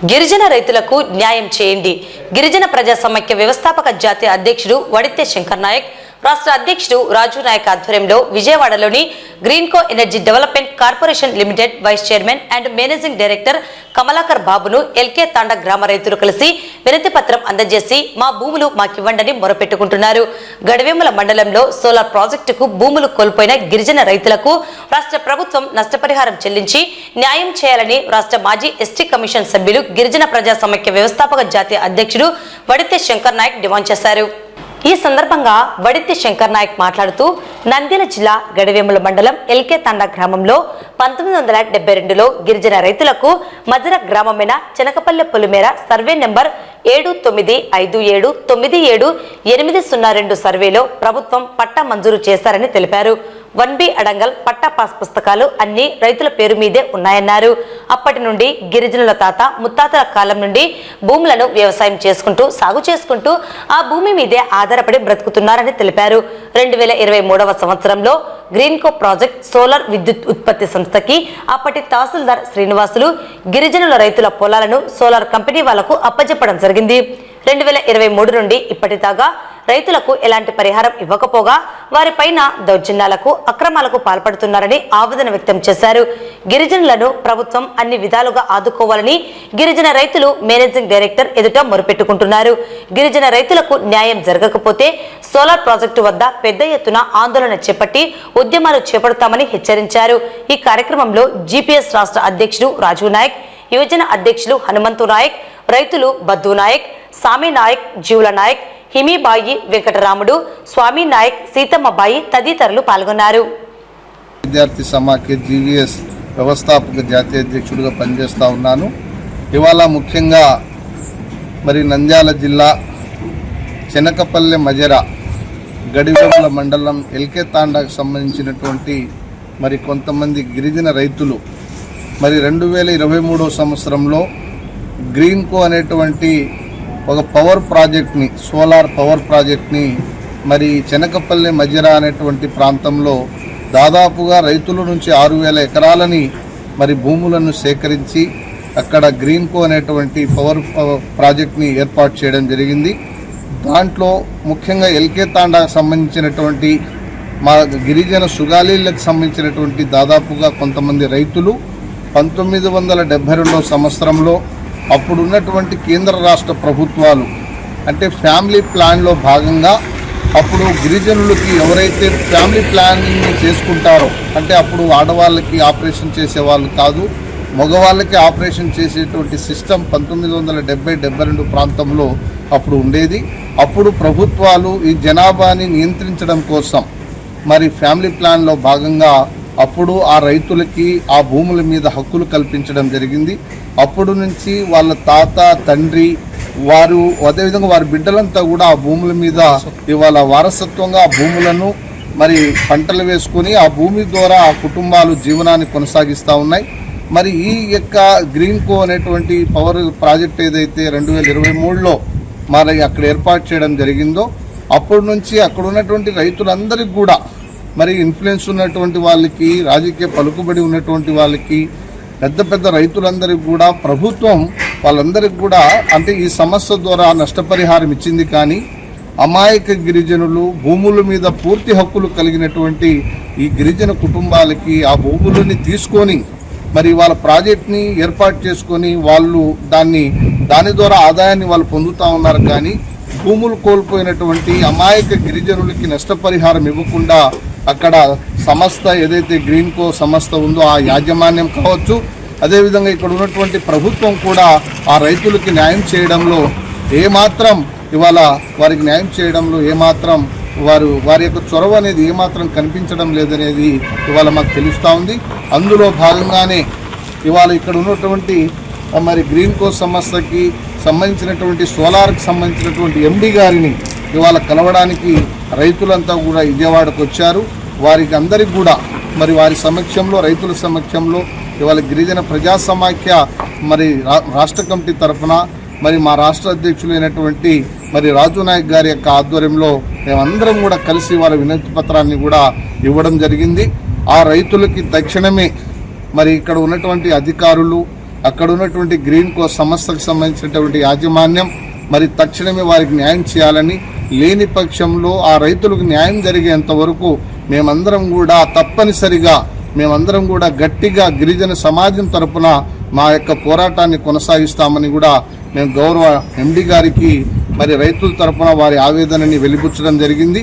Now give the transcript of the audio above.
గిరిజన రైతులకు న్యాయం చేయండి. గిరిజన ప్రజా సమైక్య వ్యవస్థాపక జాతీయ అధ్యక్షుడు వడితే శంకర్ నాయక్ రాష్ట్ర అధ్యక్షుడు రాజు నాయక్ ఆధ్వర్యంలో విజయవాడలోని Greenko energy development corporation limited vice chairman and managing director Kamalakar బాబును ఎల్కే తాండ గ్రామ రైతులు కలిసి వినతి పత్రం అందజేసి మా భూములు మాకివ్వండని మొరపెట్టుకుంటున్నారు. గడవేముల మండలంలో సోలార్ ప్రాజెక్టుకు భూములు కోల్పోయిన గిరిజన రైతులకు రాష్ట్ర ప్రభుత్వం నష్టపరిహారం చెల్లించి న్యాయం చేయాలని రాష్ట్ర మాజీ ఎస్టీ కమిషన్ సభ్యులు గిరిజన ప్రజా సమైక్య వ్యవస్థాపక జాతీయ అధ్యక్షుడు వడితే శంకర్ నాయక్ డిమాండ్ చేశారు. ఈ సందర్భంగా వడిత్తి శంకర్ నాయక్ మాట్లాడుతూ నంద్యాల జిల్లా గడివేముల మండలం ఎల్కే తండా గ్రామంలో పంతొమ్మిది వందల డెబ్బై రెండులో గిరిజన రైతులకు మధుర గ్రామమైన చెనకపల్లె పొలిమేర సర్వే నెంబర్ ఏడు తొమ్మిది ఐదు ఏడు తొమ్మిది ఏడు ఎనిమిది సున్నా రెండు సర్వేలో ప్రభుత్వం పట్టా మంజూరు చేశారని తెలిపారు. వన్ బి అడంగల్ పట్టా పాస్ పుస్తకాలు అన్ని రైతుల పేరు మీదే ఉన్నాయన్నారు. అప్పటి నుండి గిరిజనుల తాత ముత్తాతల కాలం నుండి భూములను వ్యవసాయం చేసుకుంటూ సాగు చేసుకుంటూ ఆ భూమి మీదే ఆధారపడి బ్రతుకుతున్నారని తెలిపారు. రెండు వేల ఇరవై మూడవ సంవత్సరంలో గ్రీన్కో ప్రాజెక్ట్ సోలార్ విద్యుత్ ఉత్పత్తి సంస్థకి అప్పటి తహసీల్దార్ శ్రీనివాసులు గిరిజనుల రైతుల పొలాలను సోలార్ కంపెనీ వాళ్ళకు అప్పజెప్పడం జరిగింది. రెండు వేల ఇరవై మూడు నుండి ఇప్పటిదాకా రైతులకు ఎలాంటి పరిహారం ఇవ్వకపోగా వారిపైన దౌర్జన్యాలకు అక్రమాలకు పాల్పడుతున్నారని ఆవేదన వ్యక్తం చేశారు. గిరిజనులను ప్రభుత్వం అన్ని విధాలుగా ఆదుకోవాలని గిరిజన రైతులు మేనేజింగ్ డైరెక్టర్ ఎదుట మొరుపెట్టుకుంటున్నారు. గిరిజన రైతులకు న్యాయం జరగకపోతే సోలార్ ప్రాజెక్టు వద్ద పెద్ద ఎత్తున ఆందోళన చేపట్టి ఉద్యమాలు చేపడతామని హెచ్చరించారు. ఈ కార్యక్రమంలో జీపీఎస్ రాష్ట్ర అధ్యక్షుడు రాజు నాయక్ యువజన అధ్యక్షులు హనుమంతు నాయక్ రైతులు బద్దు నాయక్ సామి నాయక్ జీవుల నాయక్ హిమీబాయి వెంకటరాముడు స్వామి నాయక్ సీతమ్మబాయి తదితరులు పాల్గొన్నారు. విద్యార్థి సమాఖ్య జీవీఎస్ వ్యవస్థాపక జాతీయ అధ్యక్షుడిగా పనిచేస్తూ ఉన్నాను. ఇవాళ ముఖ్యంగా మరి నంద్యాల జిల్లా చెనకపల్లె మజర గడివేముల మండలం ఎల్కే తాండాకు సంబంధించినటువంటి మరి కొంతమంది గిరిజన రైతులు మరి రెండు వేల ఇరవై మూడో సంవత్సరంలో గ్రీన్కో అనేటువంటి ఒక పవర్ ప్రాజెక్ట్ని సోలార్ పవర్ ప్రాజెక్ట్ని మరి చెనకపల్లి మజిరా అనేటువంటి ప్రాంతంలో దాదాపుగా రైతుల నుంచి ఆరు వేల ఎకరాలని మరి భూములను సేకరించి అక్కడ గ్రీన్కో అనేటువంటి పవర్ పవర్ ప్రాజెక్ట్ని ఏర్పాటు చేయడం జరిగింది. దాంట్లో ముఖ్యంగా ఎల్కే తాండాకు సంబంధించినటువంటి మా గిరిజన సుగాలీలకు సంబంధించినటువంటి దాదాపుగా కొంతమంది రైతులు పంతొమ్మిది వందల డెబ్భై రెండవ సంవత్సరంలో అప్పుడున్నటువంటి కేంద్ర రాష్ట్ర ప్రభుత్వాలు అంటే ఫ్యామిలీ ప్లాన్లో భాగంగా అప్పుడు గిరిజనులకి ఎవరైతే ఫ్యామిలీ ప్లానింగ్ చేసుకుంటారో అంటే అప్పుడు ఆడవాళ్ళకి ఆపరేషన్ చేసేవాళ్ళు కాదు మగవాళ్ళకి ఆపరేషన్ చేసేటువంటి సిస్టమ్ పంతొమ్మిది వందల డెబ్బై డెబ్బై రెండు ప్రాంతంలో అప్పుడు ఉండేది. అప్పుడు ప్రభుత్వాలు ఈ జనాభాని నియంత్రించడం కోసం మరి ఫ్యామిలీ ప్లాన్లో భాగంగా అప్పుడు ఆ రైతులకి ఆ భూముల మీద హక్కులు కల్పించడం జరిగింది. అప్పుడు నుంచి వాళ్ళ తాత తండ్రి వారు అదేవిధంగా వారి బిడ్డలంతా కూడా ఆ భూముల మీద ఇవాళ వారసత్వంగా ఆ భూములను మరి పంటలు వేసుకొని ఆ భూమి ద్వారా ఆ కుటుంబాలు జీవనాన్ని కొనసాగిస్తూ ఉన్నాయి. మరి ఈ యొక్క గ్రీన్ కో అనేటువంటి పవర్ ప్రాజెక్ట్ ఏదైతే రెండు వేల ఇరవై మూడులో మరి అక్కడ ఏర్పాటు చేయడం జరిగిందో అప్పటి నుంచి అక్కడ ఉన్నటువంటి రైతులందరికీ కూడా మరి ఇన్ఫ్లుయెన్స్ ఉన్నటువంటి వాళ్ళకి రాజకీయ పలుకుబడి ఉన్నటువంటి వాళ్ళకి పెద్ద పెద్ద రైతులందరికీ కూడా ప్రభుత్వం వాళ్ళందరికీ కూడా అంటే ఈ సమస్య ద్వారా నష్టపరిహారం ఇచ్చింది కానీ అమాయక గిరిజనులు భూముల మీద పూర్తి హక్కులు కలిగినటువంటి ఈ గిరిజన కుటుంబాలకి ఆ భూములని తీసుకొని మరి వాళ్ళ ప్రాజెక్ట్ని ఏర్పాటు చేసుకొని వాళ్ళు దాన్ని దాని ద్వారా ఆదాయాన్ని వాళ్ళు పొందుతూ ఉన్నారు కానీ భూములు కోల్పోయినటువంటి అమాయక గిరిజనులకి నష్టపరిహారం ఇవ్వకుండా అక్కడ సంస్థ ఏదైతే గ్రీన్ కో సంస్థ ఉందో ఆ యాజమాన్యం కావచ్చు. అదేవిధంగా ఇక్కడ ఉన్నటువంటి ప్రభుత్వం కూడా ఆ రైతులకి న్యాయం చేయడంలో ఏమాత్రం ఇవాళ వారికి న్యాయం చేయడంలో ఏమాత్రం వారు వారి యొక్క చొరవ అనేది ఏమాత్రం కనిపించడం లేదనేది ఇవాళ మాకు తెలుస్తూ ఉంది. అందులో భాగంగానే ఇవాళ ఇక్కడ ఉన్నటువంటి మరి గ్రీన్ కో సంస్థకి సంబంధించినటువంటి సోలార్కి సంబంధించినటువంటి ఎండి గారిని ఇవాళ కలవడానికి రైతులంతా కూడా విజయవాడకు వచ్చారు. వారికి అందరికి కూడా మరి వారి సమక్షంలో రైతుల సమక్షంలో ఇవాళ గిరిజన ప్రజా సమాఖ్య మరి రా- రాష్ట్ర కమిటీ తరఫున మరి మా రాష్ట్ర అధ్యక్షులైనటువంటి మరి రాజు నాయక్ గారి యొక్క ఆధ్వర్యంలో మేమందరం కూడా కలిసి వాళ్ళ వినతి పత్రాన్ని కూడా ఇవ్వడం జరిగింది. ఆ రైతులకి తక్షణమే మరి ఇక్కడ ఉన్నటువంటి అధికారులు అక్కడ ఉన్నటువంటి గ్రీన్ కో సంస్థకు సంబంధించినటువంటి యాజమాన్యం మరి తక్షణమే వారికి న్యాయం చేయాలని లేని పక్షంలో ఆ రైతులకు న్యాయం జరిగేంత వరకు మేమందరం కూడా తప్పనిసరిగా మేమందరం కూడా గట్టిగా గిరిజన సమాజం తరపున మా యొక్క పోరాటాన్ని కొనసాగిస్తామని కూడా మేము గౌరవ ఎండి గారికి మరి రైతుల తరపున వారి ఆవేదనని వెలిబుచ్చడం జరిగింది.